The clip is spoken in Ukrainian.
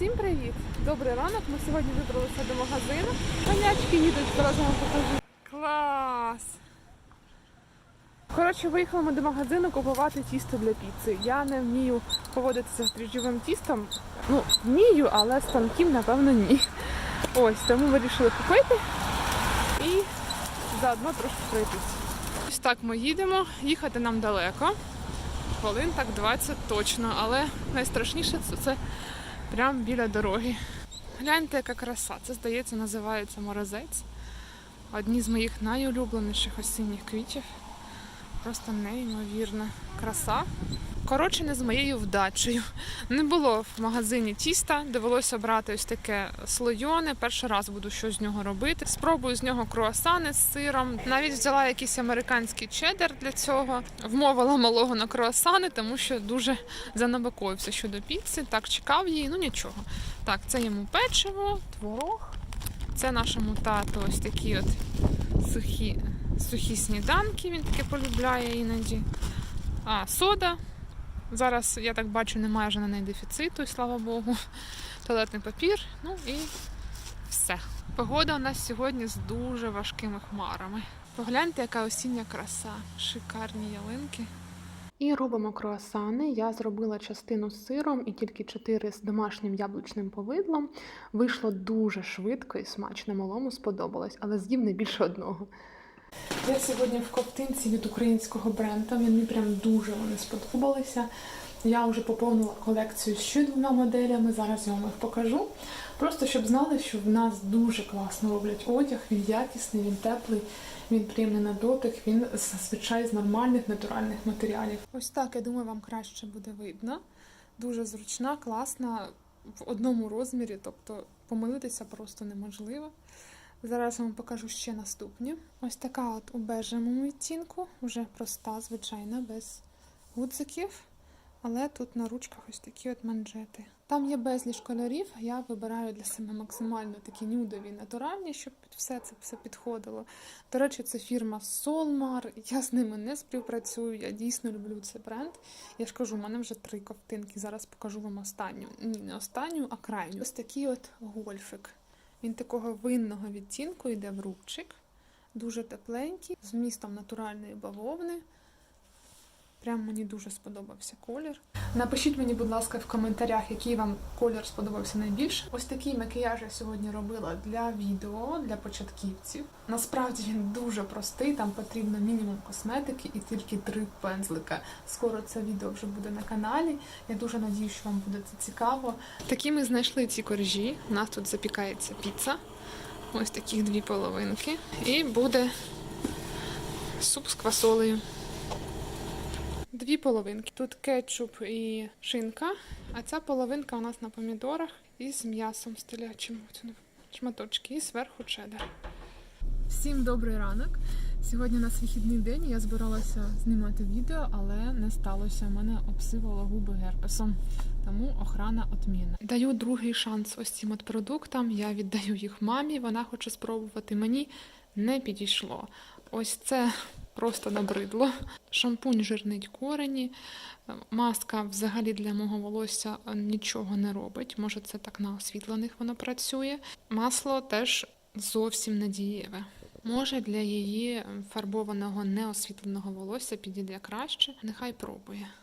Всім привіт! Добрий ранок. Ми сьогодні вибралися до магазину. Конячки їдуть, зараз покажу. Клас! Коротше, виїхали ми до магазину купувати тісто для піци. Я не вмію поводитися з дріжджовим тістом. Ну, вмію, але з тонким, напевно, ні. Ось, тому вирішили купити і заодно трошки пройтись. Ось так ми їдемо. Їхати нам далеко. Хвилин так 20 точно, але найстрашніше це, це прямо біля дороги. Гляньте, яка краса. Це, здається, називається морозець. Одні з моїх найулюбленіших осінніх квітів. Просто неймовірна краса. Коротше, не з моєю вдачею. Не було в магазині тіста, довелося брати ось таке слойоне. Перший раз буду щось з нього робити. Спробую з нього круасани з сиром. Навіть взяла якийсь американський чеддер для цього. Вмовила малого на круасани, тому що дуже занабакоївся щодо піци. Так чекав її, ну нічого. Так, це йому печиво, творог. Це нашому тату ось такі от сухі, сухі сніданки. Він таке полюбляє іноді. А, сода. Зараз, я так бачу, немає вже на неї дефіциту, слава Богу. Туалетний папір, ну і все. Погода у нас сьогодні з дуже важкими хмарами. Погляньте, яка осіння краса, шикарні ялинки. І робимо круасани. Я зробила частину з сиром і тільки чотири з домашнім яблучним повидлом. Вийшло дуже швидко і смачно. Малому сподобалось, але з'їв не більше одного. Я сьогодні в коптинці від українського бренду. Мені прям дуже вони сподобалися. Я вже поповнила колекцію ще двома моделями. Зараз я вам їх покажу. Просто щоб знали, що в нас дуже класно роблять одяг. Він якісний, він теплий, він приємний на дотик. Він зазвичай з нормальних натуральних матеріалів. Ось так я думаю, вам краще буде видно. Дуже зручна, класна в одному розмірі, тобто помилитися просто неможливо. Зараз я вам покажу ще наступні. Ось така от у бежевому відтінку, вже проста, звичайна, без гудзиків. Але тут на ручках ось такі от манжети. Там є безліч кольорів. Я вибираю для себе максимально такі нюдові, натуральні, щоб все це все підходило. До речі, це фірма Solmar. Я з ними не співпрацюю. Я дійсно люблю цей бренд. Я ж кажу, у мене вже три ковтинки. Зараз покажу вам останню. Ні, не останню, а крайню. Ось такий от гольфик. Він такого винного відтінку йде в рубчик. Дуже тепленький, з містом натуральної бавовни. Прям мені дуже сподобався колір. Напишіть мені, будь ласка, в коментарях, який вам колір сподобався найбільше. Ось такий макіяж я сьогодні робила для відео, для початківців. Насправді він дуже простий, там потрібно мінімум косметики і тільки три пензлика. Скоро це відео вже буде на каналі. Я дуже надію, що вам буде це цікаво. Такі ми знайшли ці коржі. У нас тут запікається піца. Ось таких дві половинки. І буде суп з квасолею. Дві половинки. Тут кетчуп і шинка, а ця половинка у нас на помідорах із м'ясом стелячим. Шматочки і зверху чеддер. Всім добрий ранок. Сьогодні у нас вихідний день. Я збиралася знімати відео, але не сталося. Мене обсивало губи герпесом. Тому охрана отмінна. Даю другий шанс ось цим от продуктам. Я віддаю їх мамі. Вона хоче спробувати. Мені не підійшло. Ось це просто набридло. Шампунь жирнить корені. Маска взагалі для мого волосся нічого не робить. Може, це так на освітлених воно працює. Масло теж зовсім не дієве. Може, для її фарбованого неосвітленого волосся підійде краще. Нехай пробує.